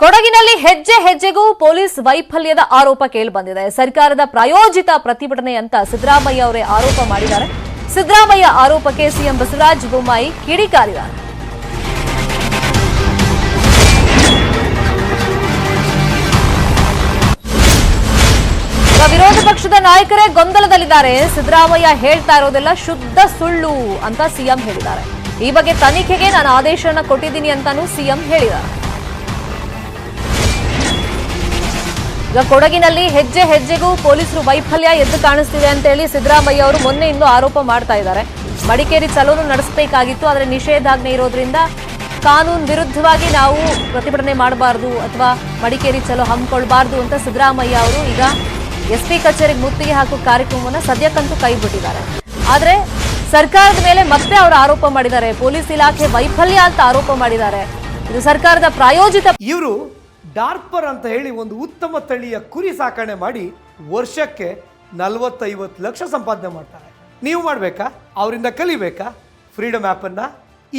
ಕೊಡಗಿನಲ್ಲಿ ಹೆಜ್ಜೆ ಹೆಜ್ಜೆಗೂ ಪೊಲೀಸ್ ವೈಫಲ್ಯದ ಆರೋಪ ಕೇಳಿಬಂದಿದೆ ಸರ್ಕಾರದ ಪ್ರಾಯೋಜಿತ ಪ್ರತಿಭಟನೆ ಅಂತ ಸಿದ್ದರಾಮಯ್ಯ ಅವರೇ ಆರೋಪ ಮಾಡಿದ್ದಾರೆ. ಸಿದ್ದರಾಮಯ್ಯ ಆರೋಪಕ್ಕೆ ಸಿಎಂ ಬಸವರಾಜ ಬೊಮ್ಮಾಯಿ ಕಿಡಿಕಾರಿದ್ದಾರೆ. ವಿರೋಧ ಪಕ್ಷದ ನಾಯಕರೇ ಗೊಂದಲದಲ್ಲಿದ್ದಾರೆ. ಸಿದ್ದರಾಮಯ್ಯ ಹೇಳ್ತಾ ಇರೋದೆಲ್ಲ ಶುದ್ಧ ಸುಳ್ಳು ಅಂತ ಸಿಎಂ ಹೇಳಿದ್ದಾರೆ. ಈ ಬಗ್ಗೆ ತನಿಖೆಗೆ ನಾನು ಆದೇಶವನ್ನು ಕೊಟ್ಟಿದ್ದೀನಿ ಅಂತಾನೂ ಸಿಎಂ ಹೇಳಿದ್ದಾರೆ. ಈಗ ಕೊಡಗಿನಲ್ಲಿ ಹೆಜ್ಜೆ ಹೆಜ್ಜೆಗೂ ಪೊಲೀಸರು ವೈಫಲ್ಯ ಎದ್ದು ಕಾಣಿಸ್ತಿದೆ ಅಂತ ಹೇಳಿ ಸಿದ್ದರಾಮಯ್ಯ ಅವರು ಮೊನ್ನೆ ಇಂದು ಆರೋಪ ಮಾಡ್ತಾ ಇದ್ದಾರೆ. ಮಡಿಕೇರಿ ಚಲೋನು ನಡೆಸಬೇಕಾಗಿತ್ತು, ಆದರೆ ನಿಷೇಧಾಜ್ಞೆ ಇರೋದ್ರಿಂದ ಕಾನೂನು ವಿರುದ್ಧವಾಗಿ ನಾವು ಪ್ರತಿಭಟನೆ ಮಾಡಬಾರ್ದು ಅಥವಾ ಮಡಿಕೇರಿ ಚಲೋ ಹಮ್ಮಿಕೊಳ್ಬಾರ್ದು ಅಂತ ಸಿದ್ದರಾಮಯ್ಯ ಅವರು ಈಗ ಎಸ್ ಪಿ ಕಚೇರಿಗೆ ಮುತ್ತಿಗೆ ಹಾಕುವ ಕಾರ್ಯಕ್ರಮವನ್ನು ಸದ್ಯಕ್ಕಂತೂ ಕೈಬಿಟ್ಟಿದ್ದಾರೆ. ಆದರೆ ಸರ್ಕಾರದ ಮೇಲೆ ಮತ್ತೆ ಅವರು ಆರೋಪ ಮಾಡಿದ್ದಾರೆ. ಪೊಲೀಸ್ ಇಲಾಖೆ ವೈಫಲ್ಯ ಅಂತ ಆರೋಪ ಮಾಡಿದ್ದಾರೆ. ಇದು ಸರ್ಕಾರದ ಪ್ರಾಯೋಜಿತ ಇವರು ಡಾರ್ಪರ್ ಅಂತ ಹೇಳಿ ಒಂದು ಉತ್ತಮ ತಳಿಯ ಕುರಿ ಸಾಕಣೆ ಮಾಡಿ ವರ್ಷಕ್ಕೆ ನಲವತ್ತೈವತ್ತು ಲಕ್ಷ ಸಂಪಾದನೆ ಮಾಡ್ತಾರೆ. ನೀವು ಮಾಡಬೇಕಾ? ಅವರಿಂದ ಕಲಿಬೇಕಾ? ಫ್ರೀಡಮ್ ಆ್ಯಪನ್ನು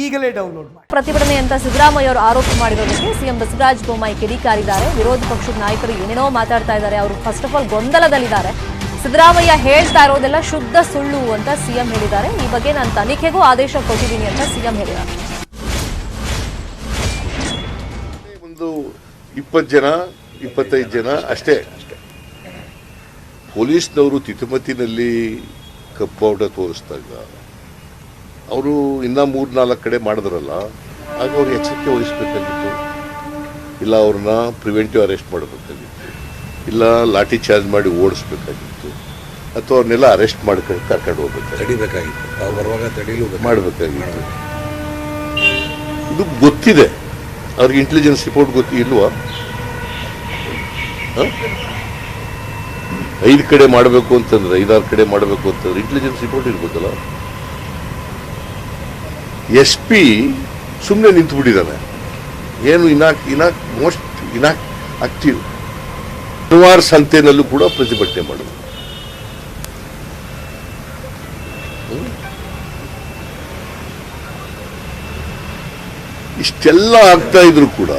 ಈಗಲೇ ಡೌನ್ಲೋಡ್ ಮಾಡಿ. ಪ್ರತಿಭಟನೆ ಅಂತ ಸಿದ್ದರಾಮಯ್ಯ ಅವರು ಆರೋಪ ಮಾಡಿರೋದಕ್ಕೆ ಸಿಎಂ ಬಸವರಾಜ ಬೊಮ್ಮಾಯಿ ಕಿಡಿಕಾರಿದ್ದಾರೆ. ವಿರೋಧ ಪಕ್ಷದ ನಾಯಕರು ಏನೇನೋ ಮಾತಾಡ್ತಾ ಇದ್ದಾರೆ. ಅವರು ಫಸ್ಟ್ ಆಫ್ ಆಲ್ ಗೊಂದಲದಲ್ಲಿದ್ದಾರೆ. ಸಿದ್ದರಾಮಯ್ಯ ಹೇಳ್ತಾ ಇರೋದೆಲ್ಲ ಶುದ್ಧ ಸುಳ್ಳು ಅಂತ ಸಿಎಂ ಹೇಳಿದ್ದಾರೆ. ಈ ಬಗ್ಗೆ ನಾನು ತನಿಖೆಗೂ ಆದೇಶ ಕೊಟ್ಟಿದ್ದೀನಿ ಅಂತ ಸಿಎಂ ಹೇಳಿದ್ದಾರೆ. ಇಪ್ಪತ್ತು ಜನ ಇಪ್ಪತ್ತೈದು ಜನ ಅಷ್ಟೇ. ಪೊಲೀಸ್ನವರು ತಿತಿಮತಿನಲ್ಲಿ ಕಪ್ಪೌಟ ತೋರಿಸಿದಾಗ ಅವರು ಇನ್ನೂ ಮೂರು ನಾಲ್ಕು ಕಡೆ ಮಾಡಿದ್ರಲ್ಲ ಆಗ ಅವ್ರು ಎಚ್ಚರಿಕೆ ವಹಿಸ್ಬೇಕಾಗಿತ್ತು. ಇಲ್ಲ ಅವ್ರನ್ನ ಪ್ರಿವೆಂಟಿವ್ ಅರೆಸ್ಟ್ ಮಾಡಬೇಕಾಗಿತ್ತು. ಇಲ್ಲ ಲಾಠಿ ಚಾರ್ಜ್ ಮಾಡಿ ಓಡಿಸ್ಬೇಕಾಗಿತ್ತು. ಅಥವಾ ಅವ್ರನ್ನೆಲ್ಲ ಅರೆಸ್ಟ್ ಮಾಡ್ಕೊಂಡು ಕರ್ಕೊಂಡು ಹೋಗ್ಬೇಕು ತಡಿಬೇಕಾಗಿತ್ತು. ಬರುವಾಗ ತಡಿಲೂ ಮಾಡಬೇಕಾಗಿತ್ತು. ಇದು ಗೊತ್ತಿದೆ. ಅವ್ರಿಗೆ ಇಂಟೆಲಿಜೆನ್ಸ್ ರಿಪೋರ್ಟ್ ಗೊತ್ತಿ ಇಲ್ವಾ? ಐದು ಕಡೆ ಮಾಡಬೇಕು ಅಂತಂದ್ರೆ, ಐದಾರು ಕಡೆ ಮಾಡಬೇಕು ಅಂತಂದ್ರೆ ಇಂಟೆಲಿಜೆನ್ಸ್ ರಿಪೋರ್ಟ್ ಇರ್ಬೋದಲ್ಲ? ಎಸ್ ಪಿ ಸುಮ್ಮನೆ ನಿಂತು ಬಿಟ್ಟಿದ್ದಾನೆ. ಏನು ಇನಾಕ್ ಇನಾಕ್ ಮೋಸ್ಟ್ ಇನಾಕ್ ಆಕ್ಟಿವ್ ಶನಿವಾರ ಸಂತೆನಲ್ಲೂ ಕೂಡ ಪ್ರತಿಭಟನೆ ಮಾಡೋದು ಇಷ್ಟೆಲ್ಲ ಆಗ್ತಾ ಇದ್ರು ಕೂಡ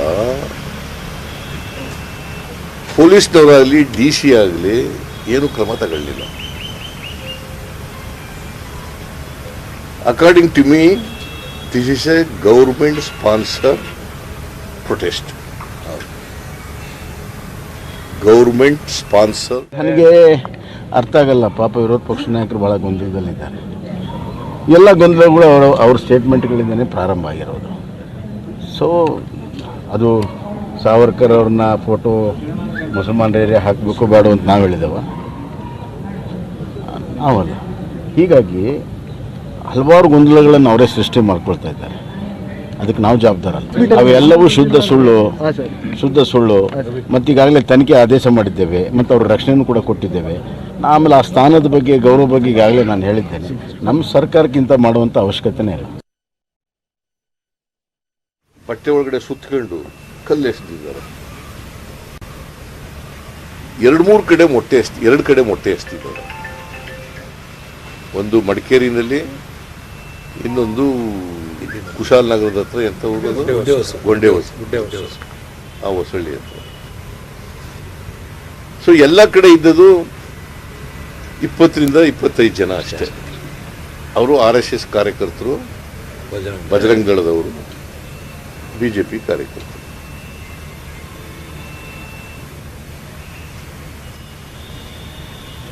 ಪೊಲೀಸ್ನವರಾಗಲಿ, ಡಿ ಸಿ ಆಗಲಿ ಏನು ಕ್ರಮ ತಗೊಳ್ಳಿಲ್ಲ. According to me this is a government sponsor protest government sponsor ನನಗೆ ಅರ್ಥ ಆಗಲ್ಲ, ಪಾಪ ವಿರೋಧ ಪಕ್ಷ ನಾಯಕರು ಭಾಳ ಗೊಂದಲದಲ್ಲಿದ್ದಾರೆ. ಎಲ್ಲ ಗೊಂದಲಗಳು ಅವರ ಅವ್ರ ಸ್ಟೇಟ್ಮೆಂಟ್ಗಳಿಂದನೇ ಪ್ರಾರಂಭ ಆಗಿರೋದು. ಸೊ ಅದು ಸಾವರ್ಕರ್ ಅವ್ರನ್ನ ಫೋಟೋ ಮುಸಲ್ಮಾನ್ ಏರಿಯಾ ಹಾಕಬೇಕು ಬೇಡ ಅಂತ ನಾವು ಹೇಳಿದೆವ. ನಾವಲ್ಲ. ಹೀಗಾಗಿ ಹಲವಾರು ಗೊಂದಲಗಳನ್ನು ಅವರೇ ಸೃಷ್ಟಿ ಮಾಡ್ಕೊಳ್ತಾ ಇದ್ದಾರೆ. ಅದಕ್ಕೆ ನಾವು ಜವಾಬ್ದಾರಲ್ಲ ಅವೆಲ್ಲವೂ ಶುದ್ಧ ಸುಳ್ಳು ಶುದ್ಧ ಸುಳ್ಳು. ಮತ್ತು ಈಗಾಗಲೇ ತನಿಖೆ ಆದೇಶ ಮಾಡಿದ್ದೇವೆ. ಮತ್ತು ಅವ್ರ ರಕ್ಷಣೆಯನ್ನು ಕೂಡ ಕೊಟ್ಟಿದ್ದೇವೆ. ಆಮೇಲೆ ಆ ಸ್ಥಾನದ ಬಗ್ಗೆ ಗೌರವ ಬಗ್ಗೆ ಈಗಾಗಲೇ ನಾನು ಹೇಳಿದ್ದೇನೆ. ನಮ್ಮ ಸರ್ಕಾರಕ್ಕಿಂತ ಮಾಡುವಂಥ ಅವಶ್ಯಕತೆನೇ ಇಲ್ಲ. ಬಟ್ಟೆ ಒಳಗಡೆ ಸುತ್ತಕೊಂಡು ಕಲ್ಲು ಎಸ್ತಿದ್ದಾರೆ ಎರಡು ಮೂರು ಕಡೆ ಮೊಟ್ಟೆ ಎಸ್ ಎರಡು ಕಡೆ ಮೊಟ್ಟೆ ಎಸ್ತಿದ್ದಾರೆ ಒಂದು ಮಡಿಕೇರಿನಲ್ಲಿ ಇನ್ನೊಂದು ಕುಶಾಲನಗರದ ಹತ್ರ ಎಂತ ಗೊಂಡೆ ಹೊಸ ಆ ಹೊಸಳ್ಳಿ ಹತ್ರ. ಸೊ ಎಲ್ಲ ಕಡೆ ಇದ್ದದು ಇಪ್ಪತ್ತರಿಂದ ಇಪ್ಪತ್ತೈದು ಜನ ಅಷ್ಟೇ. ಅವರು ಆರ್ ಎಸ್ ಎಸ್ ಕಾರ್ಯಕರ್ತರು ಬಜರಂಗ ದಳದವರು. ಬಿಜೆಪಿ ಕಾರ್ಯಕರ್ತರು.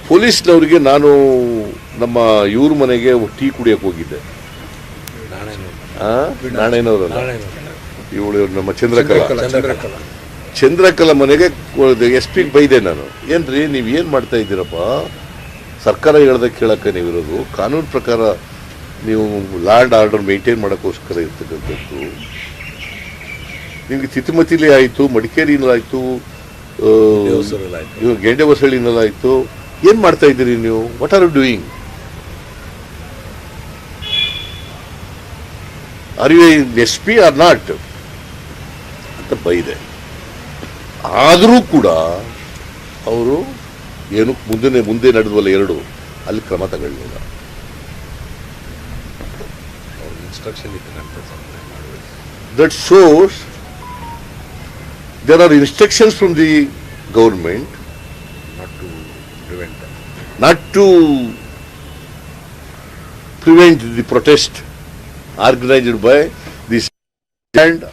ಪೊಲೀಸ್ನವರಿಗೆ ನಾನು ನಮ್ಮ ಇವ್ರ ಮನೆಗೆ ಟೀ ಕುಡಿಯಕ್ಕೆ ಹೋಗಿದ್ದೆ? ನಾಣೇನವರಲ್ಲ ಇವಳು ನಮ್ಮ ಚಂದ್ರಕಲಾ. ಚಂದ್ರಕಲಾ ಚಂದ್ರಕಲಾ. ಮನೆಗೆ ಎಸ್ ಪಿ ಬೈದೆ ನಾನು. ಏನ್ರಿ ನೀವು ಏನು ಮಾಡ್ತಾ ಇದ್ದೀರಪ್ಪ? ಸರ್ಕಾರ ಹೇಳ್ದ ಕೇಳಕ್ಕೆ ನೀವಿರೋದು. ಕಾನೂನು ಪ್ರಕಾರ ನೀವು ಲ್ಯಾಂಡ್ ಆರ್ಡರ್ ಮೇಂಟೈನ್ ಮಾಡೋಕ್ಕೋಸ್ಕರ ಇರ್ತಕ್ಕಂಥದ್ದು. ನಿಮಗೆ ತಿತಿಮತಿಲಿ ಆಯಿತು ಮಡಿಕೇರಿನಲ್ಲಾಯಿತು. ಇವಾಗ ಗೆಂಡೆ ಹೊಸಳ್ಳಿನಲ್ಲಾಯಿತು ಏನು ಮಾಡ್ತಾ ಇದ್ದೀರಿ ನೀವು? What are you doing are you S P or not ಅಂತ ಬೈದೆ ಆದರೂ ಕೂಡ ಅವರು ಏನು ಮುಂದೆ ಮುಂದೆ ನಡೆದವಲ್ಲ ಎರಡು ಅಲ್ಲಿ ಕ್ರಮ ತಗೊಳ್ಳಿಲ್ಲ instruction that shows there are instructions from the government not to prevent that. not to prevent the protest organized by this and